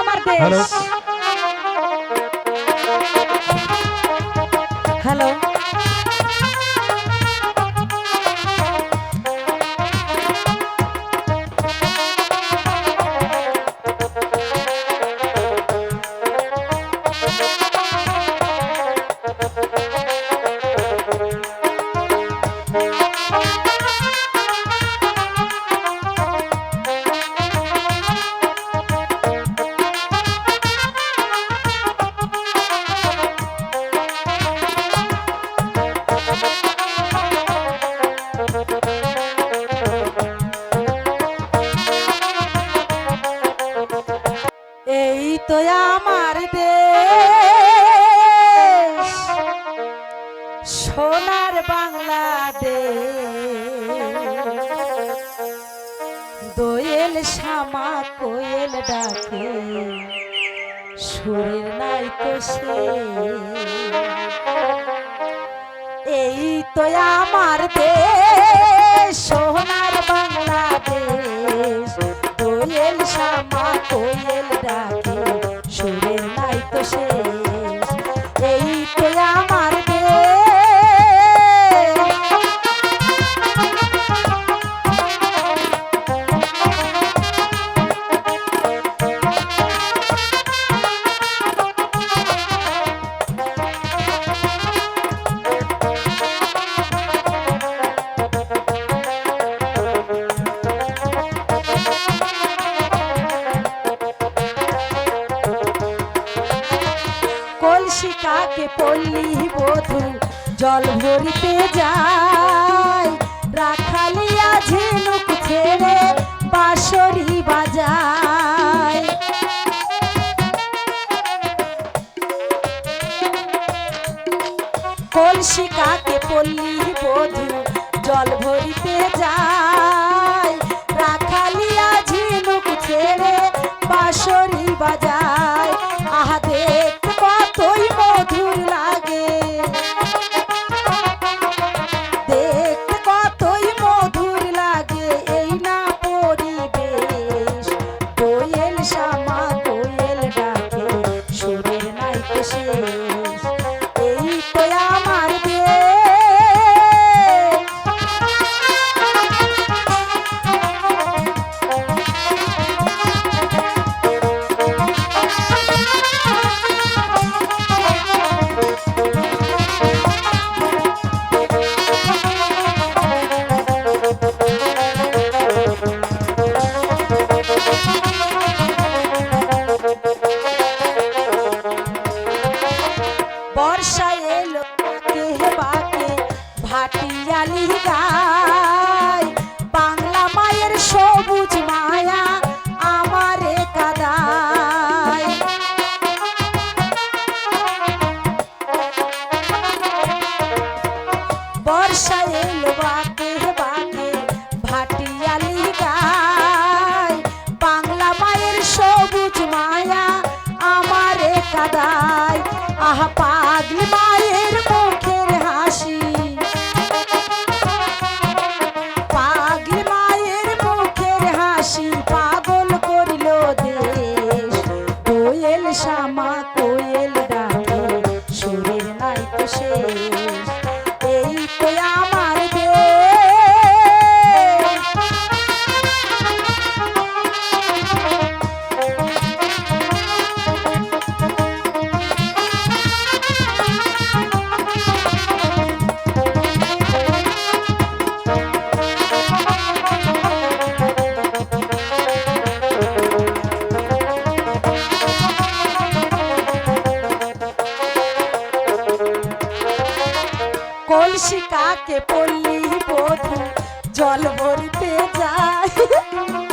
আমার দেশ। Hello hello এই তো আমার দেশ, সোনার বাংলাদেশ। দোয়েল শ্যামা কোয়েল ডাকে, সুরের নাই তো এই তো আমার দেশ, সোনার বাংলাদেশ। দোয়েল শ্যামা কোয়েল ডাকে। কলসি কাকে পল্লী বধু? জল ভরিতে যায় রাখালিয়া ঝিনুক ছেড়ে বাঁশরি বাজায়। কলসি কাকে পল্লী বধু? জল ভরিতে যায় নাই लोग के बाके भाटियाली गा নাই কলসি কাকে পল্লী বধু জল ভরিতে যায়।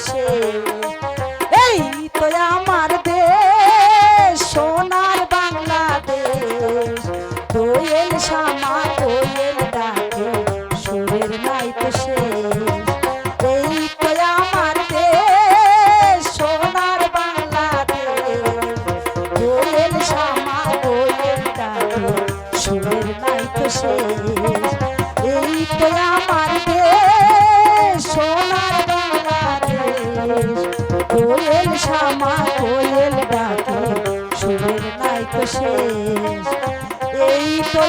দেশে এই তো আমার দেশ, সোনার বাংলাদেশ। কোয়েল শ্যামা কোয়েল ডাকে, সুরের নাই তো এই তো আমার দেশ, সোনার বাংলাদেশ। কোয়েল শ্যামা কোয়েল ডাকে, সুরের নাই তো কোয়েল শ্যামা কোয়েল ডাকে সুরের নাই তো শেষ। এই তো